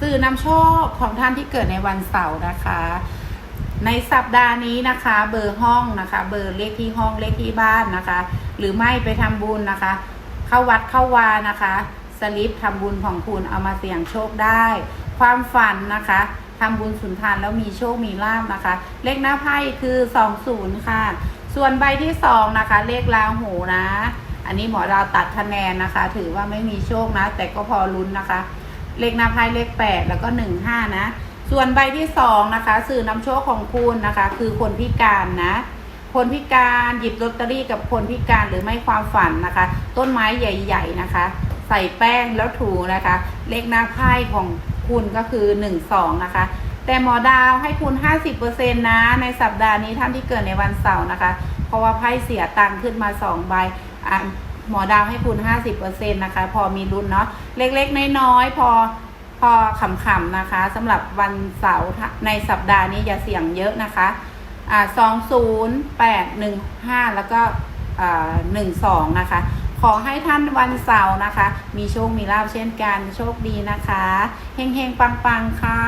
สื่อนำโชคของท่านที่เกิดในวันเสาร์นะคะ ในสัปดาห์นี้นะคะ เบอร์ห้องนะคะ เบอร์เลขที่ห้องเลขที่บ้านนะคะ หรือไม่ไปทำบุญนะคะ เข้าวัดเข้าวานะคะสลิปทำบุญของคุณเอามาเสี่ยงโชคได้ ความฝันนะคะทำบุญสุนทานแล้วมีโชคมีลาบนะคะ เลขหน้าไพ่คือ20ค่ะ ส่วนใบที่2นะคะ เลขลาหูนะ อันนี้หมอดาวตัดคะแนนนะคะ ถือว่าไม่มีโชคนะ แต่ก็พอลุ้นนะคะ เลขหน้าไพ่เลข 8 แล้วก็ 15 นะ ส่วนใบที่ 2 นะคะ สื่อนำโชคของคุณนะคะ คือคนพิการนะ คนพิการหยิบลอตเตอรี่กับคนพิการหรือไม่ความฝันนะคะ ต้นไม้ใหญ่ ๆ นะคะ ใส่แป้งแล้วถูนะคะ เลขหน้าไพ่ของคุณก็คือ 1 2 นะคะแต่หมอดาวให้คุณ 50%นะ ในสัปดาห์นี้ท่านที่เกิดในวันเสาร์นะคะ เพราะว่าไพ่เสียตังค์ขึ้นมา 2 ใบอะ หมอดาวให้คุณ 50%นะคะ พอมีลุ้นเนาะเล็กๆ น้อยๆ พอพอขำๆนะคะสำหรับวันเสาร์ในสัปดาห์นี้อย่าเสี่ยงเยอะนะคะอ่าสองศูนย์แปดหนึ่งห้าแล้วก็อ่าหนึ่งสองนะคะ ขอให้ท่านวันเสาร์นะคะ มีโชค มีลาภเช่นกัน โชคดีนะคะ เฮงๆ ปังๆ ค่ะ